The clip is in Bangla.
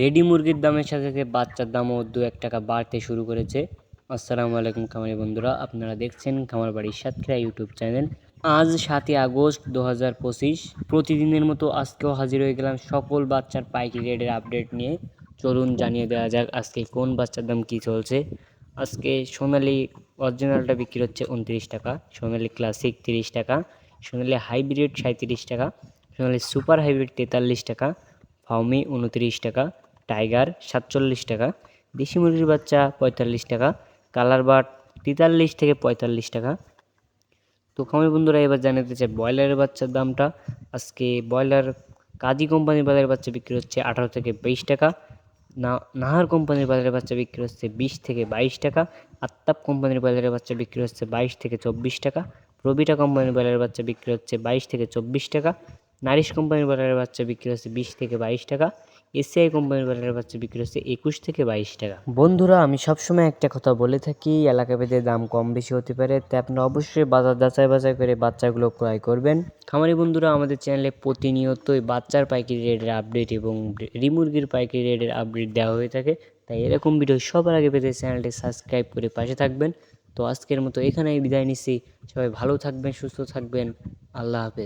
রেডি মুরগির দামের সাথে সাথে বাচ্চার দামও দু এক টাকা বাড়তে শুরু করেছে। আসসালামু আলাইকুম খামারি বন্ধুরা, আপনারা দেখছেন খামার বাড়ির সাতক্ষীরা ইউটিউব চ্যানেল। আজ সাতই আগস্ট দু হাজার পঁচিশ, প্রতিদিনের মতো আজকেও হাজির হয়ে গেলাম সকল বাচ্চার পাইকারি রেটের আপডেট নিয়ে। চলুন জানিয়ে দেওয়া যাক আজকে কোন বাচ্চার দাম কী চলছে। আজকে সোনালি অরিজিনালটা বিক্রি হচ্ছে উনত্রিশ টাকা, সোনালি ক্লাসিক তিরিশ টাকা, সোনালি হাইব্রিড সাঁত্রিশ টাকা, সোনালি সুপার হাইব্রিড তেতাল্লিশ টাকা ফাউমি উনত্রিশ টাকা টাইগার সাতচল্লিশ টাকা, দেশি মুরগির বাচ্চা পঁয়তাল্লিশ টাকা, কালার বাট তেতাল্লিশ থেকে পঁয়তাল্লিশ টাকা। তো খামারি বন্ধুরা, এবার জানাতে চাই, ব্রয়লারের বাচ্চার দামটা। আজকে ব্রয়লার কাজী কোম্পানির বাজারের বাচ্চা বিক্রি হচ্ছে আঠারো থেকে বাইশ টাকা, না, নাহার কোম্পানির বাজারের বাচ্চা বিক্রি হচ্ছে বিশ থেকে বাইশ টাকা আত্তাপ কোম্পানির বাজারের বাচ্চা বিক্রি হচ্ছে বাইশ থেকে চব্বিশ টাকা, প্রবিটা কোম্পানির বাজারের বাচ্চা বিক্রি হচ্ছে বাইশ থেকে চব্বিশ টাকা, নারিশ কোম্পানির বাজারের বাচ্চা বিক্রি হচ্ছে বিশ থেকে বাইশ টাকা এসিআই কোম্পানির বাজারের বাচ্চা বিক্রি হচ্ছে একুশ থেকে বাইশ টাকা। বন্ধুরা আমি সবসময় একটা কথা বলে থাকি এলাকা ভেদে দাম কম বেশি হতে পারে তাই আপনি অবশ্যই বাজার যাচাই বাছাই করে বাচ্চাগুলো ক্রয় করবেন। খামারি বন্ধুরা আমাদের চ্যানেলে প্রতিনিয়তই বাচ্চার পাইকারি রেটের আপডেট এবং রিমুরগির পাইকারি রেটের আপডেট দেওয়া হয়ে থাকে তাই এরকম ভিডিও সবার আগে পেতে চ্যানেলটি সাবস্ক্রাইব করে পাশে থাকবেন। তো আজকের মতো এখানেই বিদায় নিচ্ছি সবাই ভালো থাকবেন সুস্থ থাকবেন আল্লাহ হাফেজ।